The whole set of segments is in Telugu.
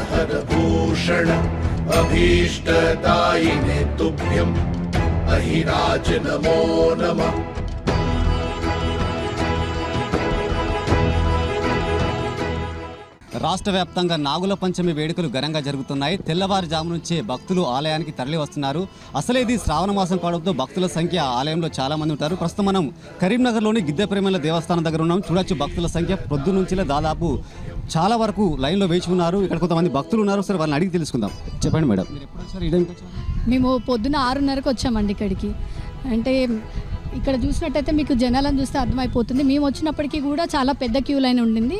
नागेन्द्रहरभूषण अभीष्टदायिने तुभ्यम् अहिराज नमो नमः రాష్ట్ర వ్యాప్తంగా నాగుల పంచమి వేడుకలు ఘనంగా జరుగుతున్నాయి తెల్లవారుజాము నుంచే భక్తులు ఆలయానికి తరలి వస్తున్నారు అసలే ఇది శ్రావణ మాసం కావడంతో భక్తుల సంఖ్య ఆలయంలో చాలా మంది ఉంటారు ప్రస్తుతం మనం కరీంనగర్లోని గిద్దెప్రేమల దేవస్థానం దగ్గర ఉన్నాం చూడొచ్చు భక్తుల సంఖ్య పొద్దు నుంచి దాదాపు చాలా వరకు లైన్లో వేచి ఉన్నారు. ఇక్కడ కొంతమంది భక్తులు ఉన్నారు. సరే వాళ్ళని అడిగి తెలుసుకుందాం. చెప్పండి మేడం. మీరు ఎప్పుడు వచ్చారు ఈ టైంకి వచ్చారు? మేము పొద్దున ఆరున్నరకు వచ్చామండి ఇక్కడికి. అంటే ఇక్కడ చూసినట్టయితే మీకు జనాలను చూస్తే అర్థమైపోతుంది. మేము వచ్చినప్పటికీ కూడా చాలా పెద్ద క్యూ లైన్ ఉండింది.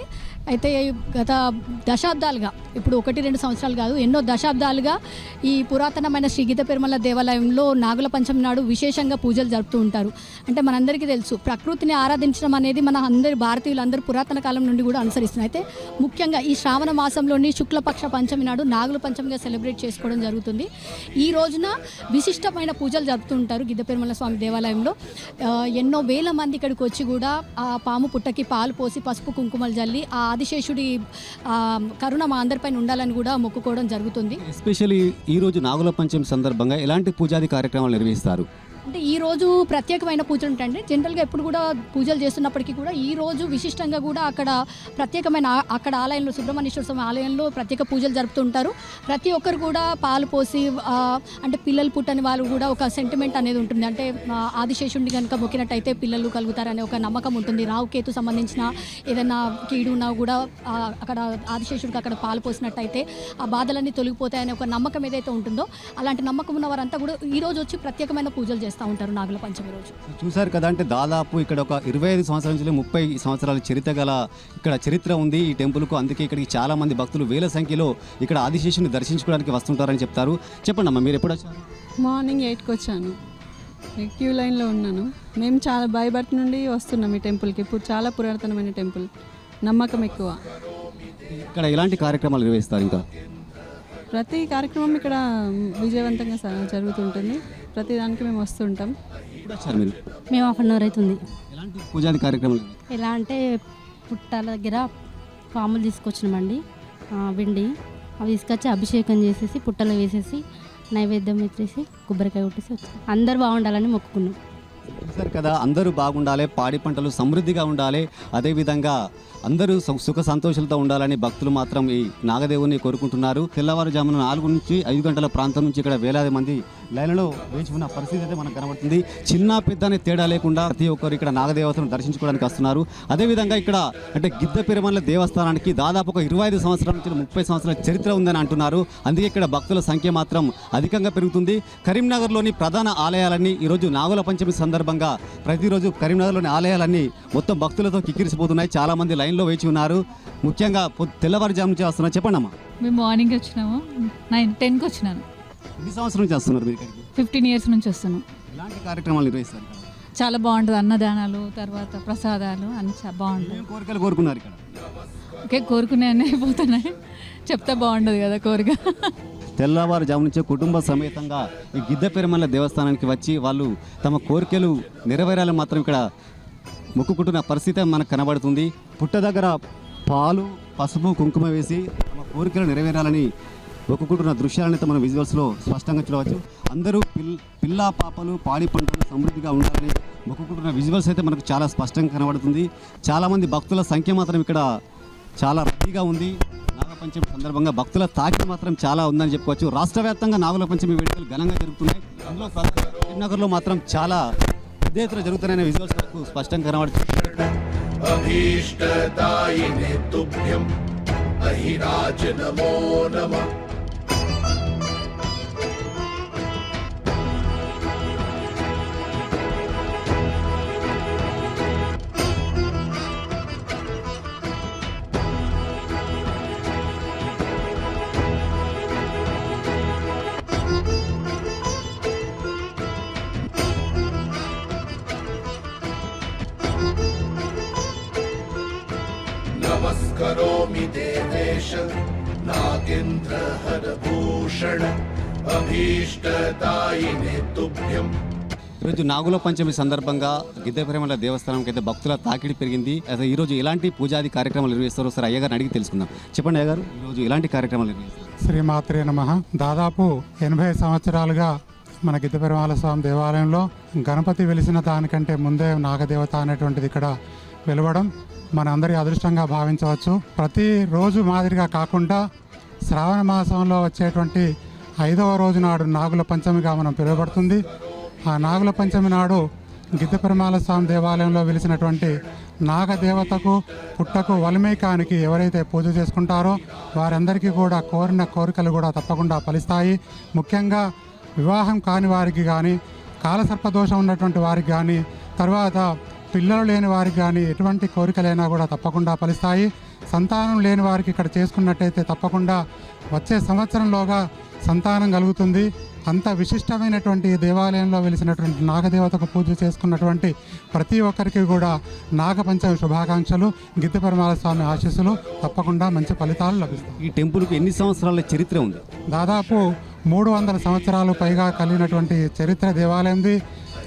అయితే గత దశాబ్దాలుగా ఇప్పుడు ఒకటి రెండు సంవత్సరాలు కాదు ఎన్నో దశాబ్దాలుగా ఈ పురాతనమైన శ్రీ గీత పెరుమల దేవాలయంలో నాగుల పంచమి నాడు విశేషంగా పూజలు జరుపుతూ ఉంటారు. అంటే మనందరికీ తెలుసు ప్రకృతిని ఆరాధించడం అనేది మన అందరి భారతీయులందరూ పురాతన కాలం నుండి కూడా అనుసరిస్తున్నారు అయితే ముఖ్యంగా ఈ శ్రావణ మాసంలోని శుక్లపక్ష పంచమి నాడు నాగుల పంచమిగా సెలబ్రేట్ చేసుకోవడం జరుగుతుంది. ఈ రోజున విశిష్టమైన పూజలు జరుపుతూ ఉంటారు గిద్ద పెరుమల స్వామి దేవాలయంలో. ఎన్నో వేల మంది ఇక్కడికి వచ్చి కూడా ఆ పాము పుట్టకి పాలు పోసి పసుపు కుంకుమలు జల్లి ఆ ఆదిశేషుడి కరుణ మా అందరిపైన ఉండాలని కూడా మొక్కుకోవడం జరుగుతుంది. ఎస్పెషల్లీ ఈరోజు నాగుల పంచమి సందర్భంగా ఎలాంటి పూజాది కార్యక్రమాలు నిర్వహిస్తారు? అంటే ఈ రోజు ప్రత్యేకమైన పూజలు ఉంటాయండి. జనరల్గా ఎప్పుడు కూడా పూజలు చేస్తున్నప్పటికీ కూడా ఈ రోజు విశిష్టంగా కూడా అక్కడ ప్రత్యేకమైన అక్కడ ఆలయంలో సుబ్రహ్మణ్యేశ్వర స్వామి ఆలయంలో ప్రత్యేక పూజలు జరుపుతుంటారు. ప్రతి ఒక్కరు కూడా పాలు పోసి అంటే పిల్లలు పుట్టని వాళ్ళు కూడా ఒక సెంటిమెంట్ అనేది ఉంటుంది. అంటే ఆ, ఆదిశేషుడిని కనుక మొక్కినట్టయితే పిల్లలు కలుగుతారనే ఒక నమ్మకం ఉంటుంది. రావుకేతు సంబంధించిన ఏదైనా కీడు ఉన్నా కూడా అక్కడ ఆదిశేషుడికి అక్కడ పాలు పోసినట్టయితే ఆ బాధలన్నీ తొలగిపోతాయనే ఒక నమ్మకం ఏదైతే ఉంటుందో అలాంటి నమ్మకం ఉన్న వారంతా కూడా ఈ రోజు వచ్చి ప్రత్యేకమైన పూజలు చేస్తారు. చేస్తూ ఉంటారు నాగుల పంచమి రోజు. చూశారు కదా అంటే దాదాపు ఇక్కడ ఒక ఇరవై ఐదు సంవత్సరాల నుంచి ముప్పై సంవత్సరాల చరిత్ర గల ఇక్కడ చరిత్ర ఉంది ఈ టెంపుల్కు. అందుకే ఇక్కడికి చాలా మంది భక్తులు వేల సంఖ్యలో ఇక్కడ ఆదిశేషుని దర్శించుకోవడానికి వస్తుంటారని చెప్తారు. చెప్పండి అమ్మా మీరు ఎప్పుడు వచ్చారు మార్నింగ్ ఎయిట్కి వచ్చాను. క్యూ లైన్లో ఉన్నాను. మేము చాలా భయభర్త్ నుండి వస్తున్నాం ఈ టెంపుల్కి. ఇప్పుడు చాలా పురాతనమైన టెంపుల్. నమ్మకం ఎక్కువ. ఇక్కడ ఎలాంటి కార్యక్రమాలు నిర్వహిస్తారు ఇంకా? ప్రతి కార్యక్రమం ఇక్కడ విజయవంతంగా జరుగుతుంటుంది. ప్రతి దానికి మేము వస్తుంటాం. ఎప్పుడు వచ్చారు మీరు? మేము హాఫ్ అన్ అవర్ అవుతుంది. ఎలాంటి పూజాది కార్యక్రమాలు ఎలా అంటే పుట్టాల దగ్గర పాములు తీసుకొచ్చినామండి. ఆ, వెండి. అవి తీసుకొచ్చి అభిషేకం చేసేసి పుట్టలో వేసేసి నైవేద్యం ఇచ్చేసి కొబ్బరికాయ కొట్టేసి వచ్చాం అందరు బాగుండాలని మొక్కుకున్నాం. చూశారు కదా అందరూ బాగుండాలి పాడి పంటలు సమృద్ధిగా ఉండాలి. అదేవిధంగా అందరూ సు- సుఖ సంతోషాలతో ఉండాలని భక్తులు మాత్రం ఈ నాగదేవుని కోరుకుంటున్నారు. తెల్లవారుజామున నాలుగు నుంచి ఐదు గంటల ప్రాంతం నుంచి ఇక్కడ వేలాది మంది లైన్లో వేచి ఉన్న పరిస్థితి అయితే మనకు కనబడుతుంది. చిన్న పెద్ద అనే తేడా లేకుండా ప్రతి ఒక్కరు ఇక్కడ నాగదేవతను దర్శించుకోవడానికి వస్తున్నారు. అదేవిధంగా ఇక్కడ అంటే గిద్ద పెరుమల దేవస్థానానికి దాదాపు ఒక ఇరవై ఐదు సంవత్సరాల నుంచి ముప్పై సంవత్సరాల చరిత్ర ఉందని అంటున్నారు. అందుకే ఇక్కడ భక్తుల సంఖ్య మాత్రం అధికంగా పెరుగుతుంది. కరీంనగర్లోని ప్రధాన ఆలయాలన్నీ ఈరోజు నాగుల పంచమి సందర్భంగా ప్రతిరోజు కరీంనగర్లోని ఆలయాలన్నీ మొత్తం భక్తులతో కిక్కిరిసిపోతున్నాయి. చాలా మంది లైన్లో వేచి ఉన్నారు. ముఖ్యంగా తెల్లవారుజాము నుంచి వస్తున్నారు చెప్పండి అమ్మా మేము మార్నింగ్ వచ్చినాము. నైన్ టెన్కి వచ్చినాను. ఎన్ని సంవత్సరం నుంచి వస్తున్నారు మీరు ఇక్కడికి? ఫిఫ్టీన్ ఇయర్స్ నుంచి వస్తున్నాం. ఎలాంటి కార్యక్రమాలు నిర్వహిస్తారు? చాలా బాగుంటుంది. అన్నదానాలు తర్వాత ప్రసాదాలు అన్ని చాలా బాగుంటుంది. ఏం కోరికలు కోరుకున్నారు ఇక్కడ? ఓకే కోరుకునే అన్నీ అయిపోతున్నాయి. చెప్తే బాగుండదు కదా కోరిక. తెల్లవారుజాము నుంచే కుటుంబ సమేతంగా ఈ గిద్ద పెరుమల దేవస్థానానికి వచ్చి వాళ్ళు తమ కోరికలు నెరవేరాలని మాత్రం ఇక్కడ మొక్కుకుంటున్న పరిస్థితి మనకు కనబడుతుంది. పుట్ట దగ్గర పాలు పసుపు కుంకుమ వేసి తమ కోరికలు నెరవేరాలని మొక్కుకుంటున్న దృశ్యాలనైతే మనం విజువల్స్లో స్పష్టంగా చూడవచ్చు. అందరూ పిల్ పిల్ల పాపలు పాడి పంటలు సమృద్ధిగా ఉండాలని మొక్కుకుంటున్న విజువల్స్ అయితే మనకు చాలా స్పష్టంగా కనబడుతుంది. చాలామంది భక్తుల సంఖ్య మాత్రం ఇక్కడ చాలా రద్దీగా ఉంది. పంచమి సందర్భంగా భక్తుల తాకి మాత్రం చాలా ఉందని చెప్పుకోవచ్చు. రాష్ట్ర వ్యాప్తంగా నాగుల పంచమి వేడుకలు ఘనంగా జరుగుతున్నాయి. అందులో కరీంనగర్లో మాత్రం చాలా పెద్ద ఎత్తున జరుగుతున్నాయనే విజువల్స్ మనకు స్పష్టంగా కనబడుతుంది నమ. नमो नमः नमस्करोमि देवेश नागेन्द्रहरभूषण अभीष्टदायिने तुभ्यम् ఈరోజు నాగుల పంచమి సందర్భంగా గిద్దెపరిమల దేవస్థానంకి అయితే భక్తుల తాకిడి పెరిగింది అయితే ఈరోజు ఎలాంటి పూజాది కార్యక్రమాలు నిర్వహిస్తారో సార్ అయ్యగారిని అడిగి తెలుసుకుందాం చెప్పండి అయ్యగారు ఈరోజు ఎలాంటి కార్యక్రమాలు నిర్వహిస్తారు శ్రీమాత్రే నమ దాదాపు ఎనభై సంవత్సరాలుగా మన గిద్దపెరుమాల స్వామి దేవాలయంలో గణపతి వెలిసిన దానికంటే ముందే నాగదేవత అనేటువంటిది ఇక్కడ వెలవడం మన అందరి అదృష్టంగా భావించవచ్చు. ప్రతిరోజు మాదిరిగా కాకుండా శ్రావణ మాసంలో వచ్చేటువంటి ఐదవ రోజు నాడు నాగుల పంచమిగా మనం పిలువబడుతుంది. ఆ నాగుల పంచమి నాడు గిద్దపెరుమాల స్వామి దేవాలయంలో వెలిసినటువంటి నాగదేవతకు పుట్టకు వల్మేకానికి ఎవరైతే పూజ చేసుకుంటారో వారందరికీ కూడా కోరిన కోరికలు కూడా తప్పకుండా ఫలిస్తాయి. ముఖ్యంగా వివాహం కాని వారికి కానీ కాలసర్పదోషం ఉన్నటువంటి వారికి కానీ తర్వాత పిల్లలు లేని వారికి కానీ ఎటువంటి కోరికలైనా కూడా తప్పకుండా ఫలిస్తాయి. సంతానం లేని వారికి ఇక్కడ చేసుకున్నట్టయితే తప్పకుండా వచ్చే సంవత్సరంలోగా సంతానం కలుగుతుంది. అంత విశిష్టమైనటువంటి దేవాలయంలో వెలిసినటువంటి నాగదేవతకు పూజ చేసుకున్నటువంటి ప్రతి ఒక్కరికి కూడా నాగపంచమి శుభాకాంక్షలు గిద్దెపరమాల స్వామి ఆశీస్సులు తప్పకుండా మంచి ఫలితాలు లభిస్తాయి. ఈ టెంపుల్కి ఎన్ని సంవత్సరాల చరిత్ర ఉంది? దాదాపు మూడు వందల సంవత్సరాలు పైగా కలిగినటువంటి చరిత్ర దేవాలయంది.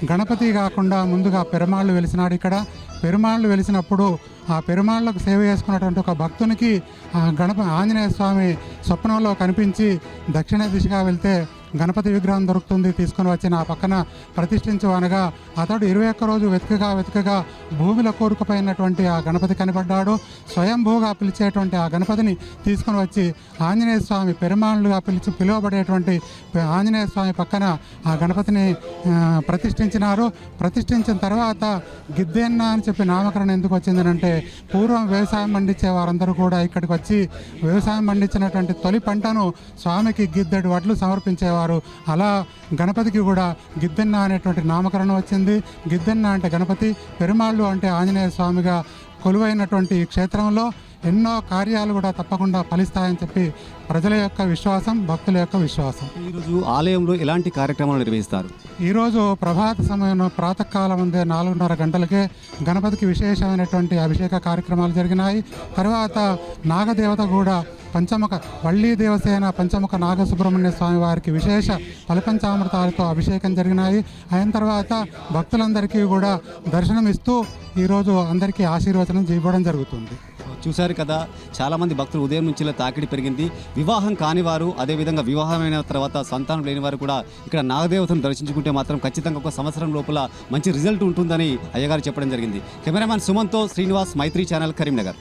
గణపతి కాకుండా ముందుగా పెరుమాళ్ళు వెలిసినాడు ఇక్కడ. పెరుమాళ్ళు వెలిసినప్పుడు ఆ పెరుమాళ్ళకు సేవ చేసుకున్నటువంటి ఒక భక్తునికి ఆ గణప ఆంజనేయ స్వామి స్వప్నంలో కనిపించి దక్షిణ దిశగా వెళ్తే గణపతి విగ్రహం దొరుకుతుంది తీసుకొని వచ్చి నా పక్కన ప్రతిష్ఠించు అనగా అతడు ఇరవై ఒక్క రోజు వెతకగా వెతకగా భూమిలో కోరుకుపోయినటువంటి ఆ గణపతి కనబడ్డాడు. స్వయంభూగా పిలిచేటువంటి ఆ గణపతిని తీసుకొని వచ్చి ఆంజనేయ స్వామి పెరుమాళ్ళుగా పిలిచి పిలువబడేటువంటి ఆంజనేయ స్వామి పక్కన ఆ గణపతిని ప్రతిష్ఠించినారు. ప్రతిష్ఠించిన తర్వాత గిద్దెన్న అని చెప్పి నామకరణం ఎందుకు వచ్చిందనంటే పూర్వం వ్యవసాయం పండించే వారందరూ కూడా ఇక్కడికి వచ్చి వ్యవసాయం పండించినటువంటి తొలి పంటను స్వామికి గిద్దెడు వడ్లు సమర్పించేవారు. అలా గణపతికి కూడా గిద్దెన్న అనేటువంటి నామకరణం వచ్చింది. గిద్దెన్న అంటే గణపతి పెరుమాళ్ళు అంటే ఆంజనేయ స్వామిగా కొలువైనటువంటి ఈ క్షేత్రంలో ఎన్నో కార్యాలు కూడా తప్పకుండా ఫలిస్తాయని చెప్పి ప్రజల యొక్క విశ్వాసం భక్తుల యొక్క విశ్వాసం. ఈరోజు ఆలయంలో ఎలాంటి కార్యక్రమాలు నిర్వహిస్తారు? ఈరోజు ప్రభాత సమయంలో ప్రాతకాలం ఉందే నాలుగున్నర గంటలకే గణపతికి విశేషమైనటువంటి అభిషేక కార్యక్రమాలు జరిగినాయి. తర్వాత నాగదేవత కూడా పంచముఖ వள்ளీ దేవసేన పంచముఖ నాగసుబ్రహ్మణ్య స్వామి వారికి విశేష ఫలపంచామృతాలతో అభిషేకం జరిగినాయి. అయిన తర్వాత భక్తులందరికీ కూడా దర్శనం ఇస్తూ ఈరోజు అందరికీ ఆశీర్వచనం ఇవ్వడం జరుగుతుంది. చూశారు కదా చాలామంది భక్తులు ఉదయం నుంచి తాకిడి పెరిగింది. వివాహం కాని వారు అదేవిధంగా వివాహమైన తర్వాత సంతానం లేని వారు కూడా ఇక్కడ నాగదేవతను దర్శించుకుంటే మాత్రం ఖచ్చితంగా ఒక సంవత్సరం లోపల మంచి రిజల్ట్ ఉంటుందని అయ్యగారు చెప్పడం జరిగింది. కెమెరామ్యాన్ సుమంతో శ్రీనివాస్ మైత్రి ఛానల్ కరీంనగర్.